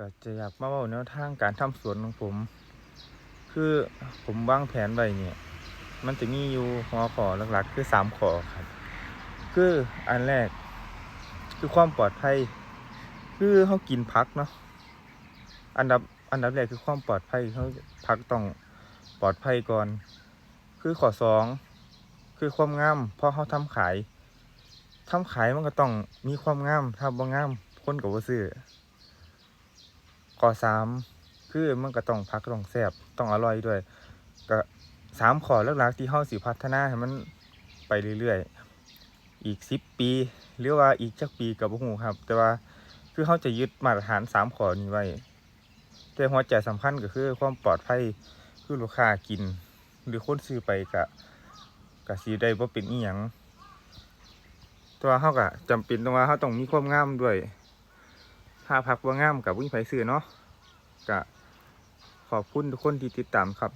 ก็จะอยากมาเว้าแนวทางการทำสวนของผม คือผมวางแผนไว้เนี่ย มันจะมีอยู่หัวข้อหลักๆ คือสามข้อครับ คืออันแรก คือความปลอดภัย คือเขากินผักเนาะอันดับอันดับแรกคือความปลอดภัยเขาผักต้องปลอดภัยก่อน คือข้อสองคือความงามเพราะเขาทำขายทำขายมันก็ต้องมีความงามถ้าบ่งามคนก็บ่ซื้อ ข้อสามคือมันก็ต้องผักต้องแซ่บต้องอร่อยด้วย ก็สามข้อหลักๆที่เฮาสิพัฒนาให้มันไปเรื่อยๆ อีกสิบปี หรือว่าอีกจักปีกับบ่ฮู้ครับ แต่ว่าคือเขาจะยึดมาตรฐานสามข้อนี้ไว้ แต่หัวใจสำคัญก็คือความปลอดภัยคือลูกค้ากิน หรือคนซื้อไปก็ก็สิได้บ่เป็นอีหยังต่ว่าเฮาก็จำเป็นต้องว่าเฮาต้องมีความงามด้วย ถ้าพักว่างามกับวิ่งไผซื้อเนาะก็ขอบคุณทุกคนที่ติดตามครับ